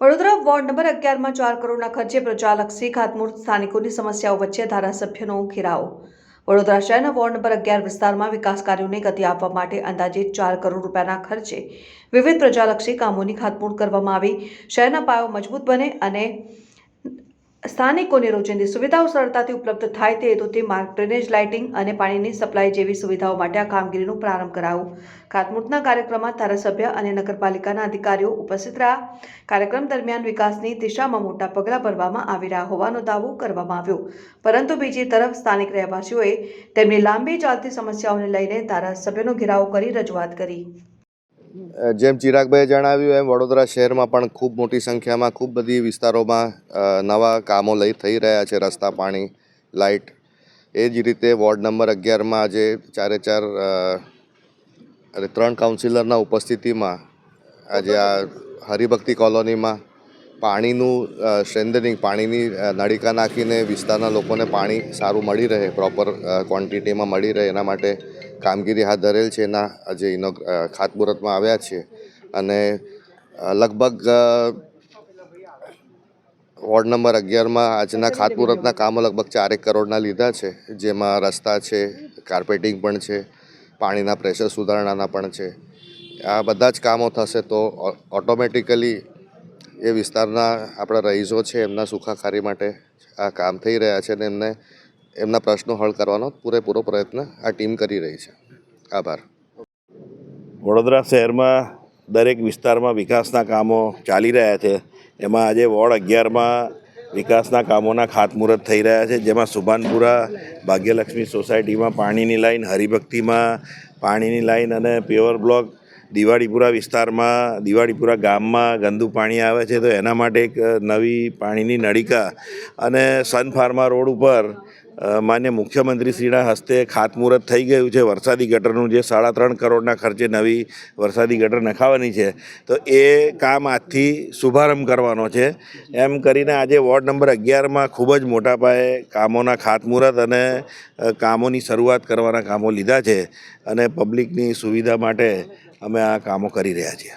Vadodara ward number અગિયારમાં ચાર કરોડના ખર્ચે પ્રજાલક્ષી ખાતમુહૂર્ત સ્થાનિકોની સમસ્યાઓ વચ્ચે ધારાસભ્યનો ઘેરાવ. વડોદરા શહેરના વોર્ડ નંબર અગિયાર વિસ્તારમાં વિકાસ કાર્યોને ગતિ આપવા માટે અંદાજે ચાર કરોડ રૂપિયાના ખર્ચે વિવિધ પ્રજાલક્ષી કામોની ખાતમુહૂર્ત કરવામાં આવી. શહેરના પાયો મજબૂત બને અને સ્થાનિકોને રોજિંદી સુવિધાઓ સરળતાથી ઉપલબ્ધ થાય તે હેતુથી માર્ગ, ડ્રેનેજ, લાઇટિંગ અને પાણીની સપ્લાય જેવી સુવિધાઓ માટે આ કામગીરીનો પ્રારંભ કરાવો ખાતમુહૂર્તના કાર્યક્રમમાં ધારાસભ્ય અને નગરપાલિકાના અધિકારીઓ ઉપસ્થિત રહ્યા. કાર્યક્રમ દરમિયાન વિકાસની દિશામાં મોટા પગલાં ભરવામાં આવી રહ્યા હોવાનો દાવો કરવામાં આવ્યો. પરંતુ બીજી તરફ સ્થાનિક રહેવાસીઓએ તેમની લાંબી ચાલતી સમસ્યાઓને લઈને ધારાસભ્યનો ઘેરાવો કરી રજૂઆત કરી. જેમ ચિરાગભાઈએ જણાવ્યું, એમ વડોદરા શહેરમાં પણ ખૂબ મોટી સંખ્યામાં, ખૂબ બધી વિસ્તારોમાં નવા કામો લઈ, થઈ રહ્યા છે, રસ્તા, પાણી, લાઇટ. એ જ રીતે વોર્ડ નંબર અગિયારમાં આજે ચારે ચાર અરે, ત્રણ કાઉન્સિલરના ઉપસ્થિતિમાં આજે આ હરિભક્તિ કોલોનીમાં પાણીનું સ્ટ્રેન્થનિંગ પાણીની નળિકા નાખીને વિસ્તારના લોકોને પાણી સારું મળી રહે પ્રોપર ક્વોન્ટિટીમાં મળી રહે, એના માટે કામગીરી હાથ ધરેલ છે એના આજે ઇનો ખાતમુહૂર્તમાં આવ્યા છે. અને લગભગ વોર્ડ નંબર અગિયારમાં આજના ખાતમુહૂર્તના કામો લગભગ ચારેક કરોડના લીધા છે. જેમાં રસ્તા છે, કાર્પેટિંગ પણ છે, પાણીના પ્રેશર સુધારણાના પણ છે. આ બધા જ કામો થશે તો ઓટોમેટિકલી એ વિસ્તારના આપણા રહીશો છે એમના સુખાકારી માટે આ કામ થઈ રહ્યા છે અને એમને એમના પ્રશ્નો હલ કરવાનો પૂરેપૂરો પ્રયત્ન આ ટીમ કરી રહી છે. આભાર. વડોદરા શહેરમાં દરેક વિસ્તારમાં વિકાસના કામો ચાલી રહ્યા છે. એમાં આજે વોર્ડ અગિયારમાં વિકાસના કામોના ખાતમુહૂર્ત થઈ રહ્યા છે. જેમાં સુભાનપુરા, ભાગ્યલક્ષ્મી સોસાયટીમાં પાણીની લાઈન, હરિભક્તિમાં પાણીની લાઈન અને પ્યોર બ્લોક દિવાળીપુરા વિસ્તારમાં દિવાળીપુરા ગામમાં ગંદુ પાણી આવે છે. તો એના માટે એક નવી પાણીની નળિકા અને સન ફાર્મા રોડ ઉપર માન્ય મુખ્યમંત્રીશ્રીના હસ્તે ખાતમુહૂર્ત થઈ ગયું છે. વરસાદી ગટરનું જે સાડા ત્રણ કરોડના ખર્ચે નવી વરસાદી ગટર નખાવાની છે. તો એ કામ આજથી શુભારંભ કરવાનો છે. એમ કરીને આજે વોર્ડ નંબર અગિયારમાં ખૂબ જ મોટા પાયે કામોના ખાતમુહૂર્ત અને કામોની શરૂઆત કરવાના કામો લીધા છે અને પબ્લિકની સુવિધા માટે અમે આ કામો કરી રહ્યા છીએ.